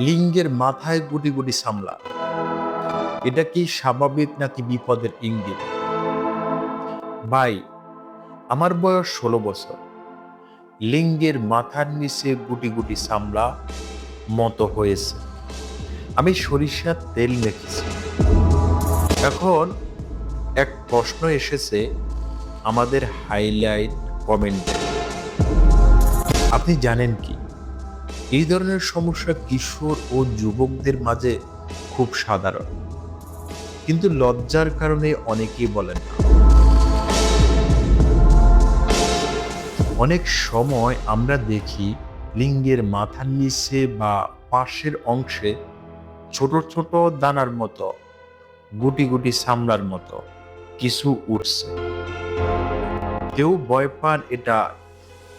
লিঙ্গের মাথায় গুটি গুটি সামলা। এটা কি স্বাভাবিক নাকি বিপদের ইঙ্গিত? ভাই, আমার বয়স ষোলো বছর। লিঙ্গের মাথার নিচে গুটি গুটি সামলা মতো হয়েছে। আমি সরিষার তেল মেখেছি। এখন এক প্রশ্ন এসেছে আমাদের হাইলাইট কমেন্টে। আপনি জানেন কি? এই ধরনের সমস্যা কিশোর ও যুবকদের মাঝে খুব সাধারণ। কিন্তু লজ্জার কারণে অনেকেই বলেন না। অনেক সময় আমরা দেখি লিঙ্গের মাথার নিচে বা পাশের অংশে ছোট ছোট দানার মতো, গুটি গুটি সামলার মতো কিছু উঠছে। কেউ ভয় পান এটা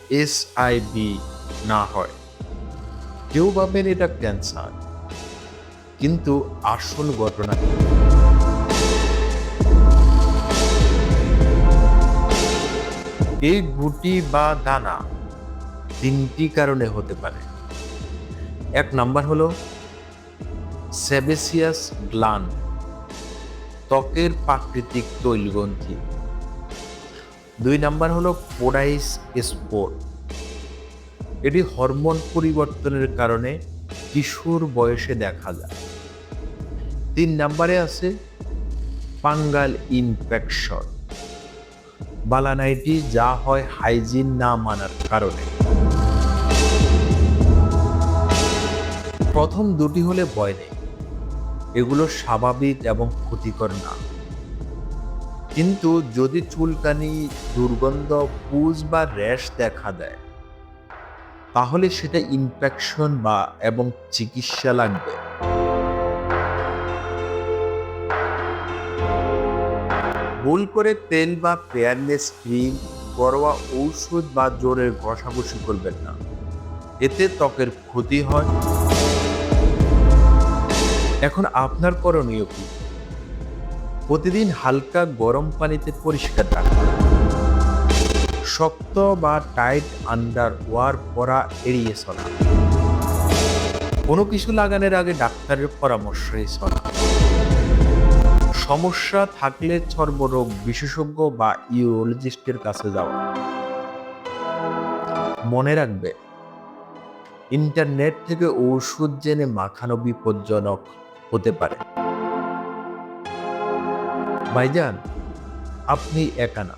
এস আই বি না হয়। কেউ ভাবেন এটা ক্যান্সার। কিন্তু আসল ঘটনা এই গুটি বা দানা তিনটি কারণে হতে পারে। এক নাম্বার হলো সেবেসিয়াস গ্লান ত্বকের প্রাকৃতিক তৈলগ্রন্থি। দুই নাম্বার হলো পোডাইস স্পোর এটি হরমোন পরিবর্তনের কারণে কিশোর বয়সে দেখা যায়। তিন নাম্বারে আছে পাঙ্গাল ইনফেকশন। বালানাইটি যা হয় হাইজিন না মানার কারণে। প্রথম দুটি হলে ভয় নেই। এগুলো স্বাভাবিক এবং ক্ষতিকর না। কিন্তু যদি চুলকানি, দুর্গন্ধ, পুজ বা র্যাশ দেখা দেয় তাহলে সেটা ইনফেকশন বা, এবং চিকিৎসা লাগবে। ভুল করে তেল বা ফেয়ারনেস ক্রিম, ঘরোয়া ঔষধ বা জোরের ঘষাঘষি করবেন না। এতে ত্বকের ক্ষতি হয়। এখন আপনার করণীয় কি? প্রতিদিন হালকা গরম পানিতে পরিষ্কার রাখুন। শক্ত বা টাইট আন্ডার ওয়ার পরা এড়িয়ে চলা। কোনো কিছু লাগানোর আগে ডাক্তারের পরামর্শই চলা। সমস্যা থাকলে চর্মরোগ বিশেষজ্ঞ বা ইউরোলজিস্টের কাছে যাওয়া। মনে রাখবে ইন্টারনেট থেকে ওষুধ জেনে মাখানো বিপজ্জনক হতে পারে। ভাইজান, আপনি একা না।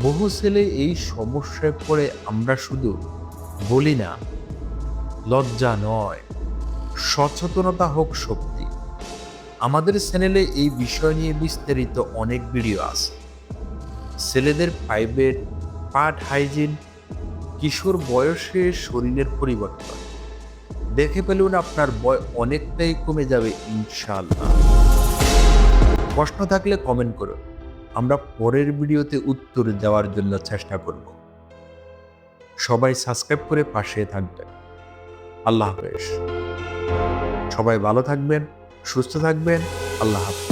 বহু ছেলে এই সমস্যায় পড়ে আমরা শুধু বলি না, লজ্জা নয়, সচেতনতা হোক শক্তি আমাদের চ্যানেলে এই বিষয় নিয়ে বিস্তারিত অনেক ভিডিও আছে। ছেলেদের প্রাইভেট, পার্ট হাইজিন, কিশোর বয়সে শরীরের পরিবর্তন। দেখে পেলুন আপনার বয় অনেকটাই কমে যাবে ইনশাল্লাহ প্রশ্ন থাকলে কমেন্ট করুন। আমরা পরের ভিডিওতে উত্তর দেওয়ার জন্য চেষ্টা করব। সবাই সাবস্ক্রাইব করে পাশে থাকবেন। আল্লাহ হাফেজ। সবাই ভালো থাকবেন, সুস্থ থাকবেন, আল্লাহ হাফেজ।